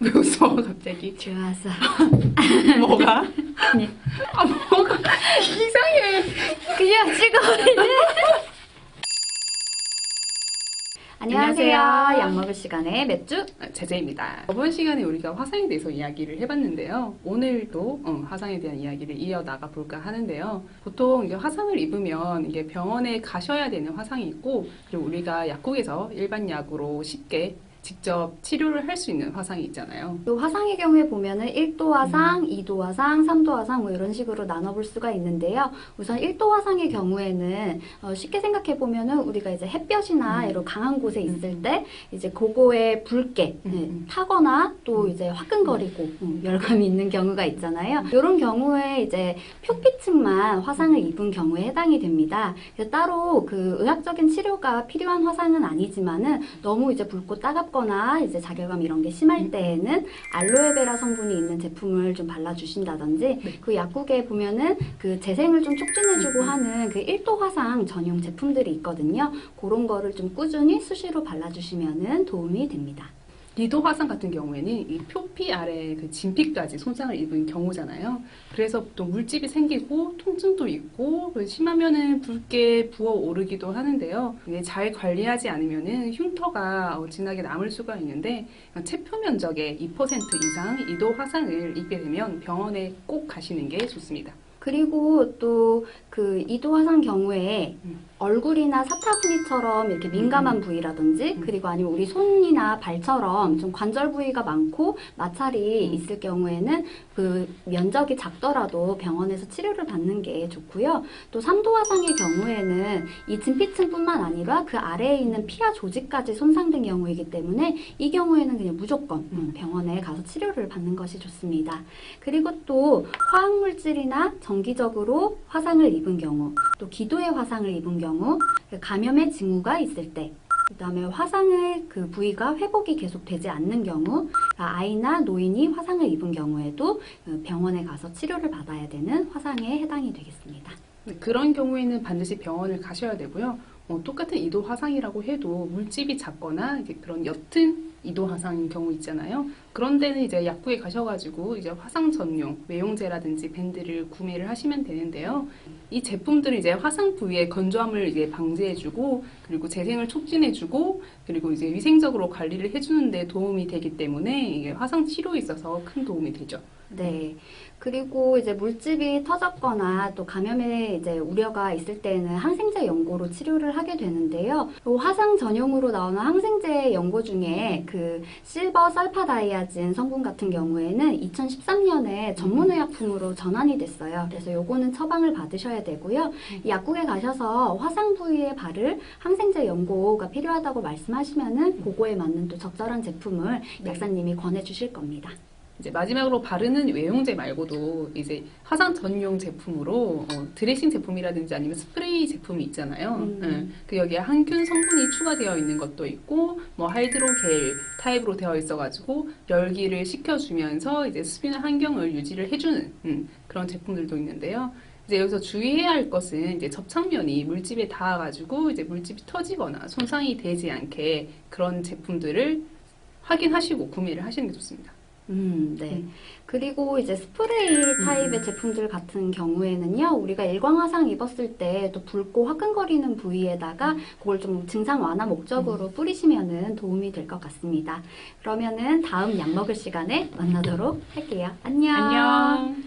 왜 웃어 갑자기? 좋아서. 뭐가? 네. 아 뭐가 이상해. 그냥 찍어. 안녕하세요. 안녕하세요. 약 먹을 시간에 맥주. 아, 제재입니다. 저번 시간에 우리가 화상에 대해서 이야기를 해봤는데요. 오늘도 어, 화상에 대한 이야기를 이어나가 볼까 하는데요. 보통 이제 화상을 입으면 이게 병원에 가셔야 되는 화상이 있고 그리고 우리가 약국에서 일반 약으로 쉽게 직접 치료를 할 수 있는 화상이 있잖아요. 또 화상의 경우에 보면은 1도 화상, 2도 화상, 3도 화상 뭐 이런 식으로 나눠볼 수가 있는데요. 우선 1도 화상의 경우에는 어, 쉽게 생각해 보면은 우리가 이제 햇볕이나 음. 이런 강한 곳에 있을 때 이제 그거에 붉게 음, 네, 음. 타거나 또 이제 화끈거리고 음, 열감이 있는 경우가 있잖아요. 이런 경우에 이제 표피층만 화상을 입은 경우에 해당이 됩니다. 따로 그 의학적인 치료가 필요한 화상은 아니지만은 너무 이제 붉고 따갑 거나 이제 자결감 이런 게 심할 때에는 알로에베라 성분이 있는 제품을 좀 발라주신다든지 그 약국에 보면은 그 재생을 좀 촉진해주고 하는 그 1도 화상 전용 제품들이 있거든요. 그런 거를 좀 꾸준히 수시로 발라주시면은 도움이 됩니다. 리도 화상 같은 경우에는 이 표피 아래 그 진피까지 손상을 입은 경우잖아요. 그래서 또 물집이 생기고 통증도 있고 그리고 심하면은 붉게 부어 오르기도 하는데요. 잘 관리하지 않으면은 흉터가 어, 진하게 남을 수가 있는데 체표 면적의 2% 이상 이도 화상을 입게 되면 병원에 꼭 가시는 게 좋습니다. 그리고 또 그 이도 화상 경우에 음. 얼굴이나 사타구니처럼 이렇게 민감한 부위라든지 음. 그리고 아니면 우리 손이나 발처럼 좀 관절 부위가 많고 마찰이 음. 있을 경우에는 그 면적이 작더라도 병원에서 치료를 받는 게 좋고요. 또 3도 화상의 경우에는 이 진피층뿐만 아니라 그 아래에 있는 피하 조직까지 손상된 경우이기 때문에 이 경우에는 그냥 무조건 음, 병원에 가서 치료를 받는 것이 좋습니다. 그리고 또 화학물질이나 정기적으로 화상을 입은 경우, 또 기도의 화상을 입은 경우, 그 감염의 징후가 있을 때, 그다음에 화상의 그 부위가 회복이 계속되지 않는 경우, 아, 아이나 노인이 화상을 입은 경우에도 그 병원에 가서 치료를 받아야 되는 화상에 해당이 되겠습니다. 네, 그런 경우에는 반드시 병원을 가셔야 되고요. 어, 똑같은 이도 화상이라고 해도 물집이 작거나 그런 옅은 이도 화상인 경우 있잖아요. 그런 데는 이제 약국에 가셔가지고 이제 화상 전용 외용제라든지 밴드를 구매를 하시면 되는데요. 이 제품들은 이제 화상 부위의 건조함을 이제 방지해주고 그리고 재생을 촉진해주고 그리고 이제 위생적으로 관리를 해주는데 도움이 되기 때문에 화상 치료에 있어서 큰 도움이 되죠. 네. 그리고 이제 물집이 터졌거나 또 감염에 이제 우려가 있을 때는 항생제 연고로 치료를 하게 되는데요. 또 화상 전용으로 나오는 항생제 연고 중에 그 실버 설파다이아진 성분 같은 경우에는 2013년에 전문의약품으로 전환이 됐어요. 그래서 요거는 처방을 받으셔야 되고요. 이 약국에 가셔서 화상 부위에 바를 항생제 연고가 필요하다고 말씀하시면은 그거에 맞는 또 적절한 제품을 네. 약사님이 권해 주실 겁니다. 이제 마지막으로 바르는 외용제 말고도 이제 화상 전용 제품으로 어, 드레싱 제품이라든지 아니면 스프레이 제품이 있잖아요. 음. 예, 그 여기에 항균 성분이 추가되어 있는 것도 있고 뭐 하이드로겔 타입으로 되어 있어가지고 열기를 식혀주면서 이제 수비나 환경을 유지를 해주는 음, 그런 제품들도 있는데요. 이제 여기서 주의해야 할 것은 이제 접착면이 물집에 닿아가지고 이제 물집이 터지거나 손상이 되지 않게 그런 제품들을 확인하시고 구매를 하시는 게 좋습니다. 음, 네. 음. 그리고 이제 스프레이 타입의 제품들 같은 경우에는요, 우리가 일광화상 입었을 때 또 붉고 화끈거리는 부위에다가 그걸 좀 증상 완화 목적으로 뿌리시면은 도움이 될 것 같습니다. 그러면은 다음 약 먹을 시간에 만나도록 할게요. 안녕. 안녕.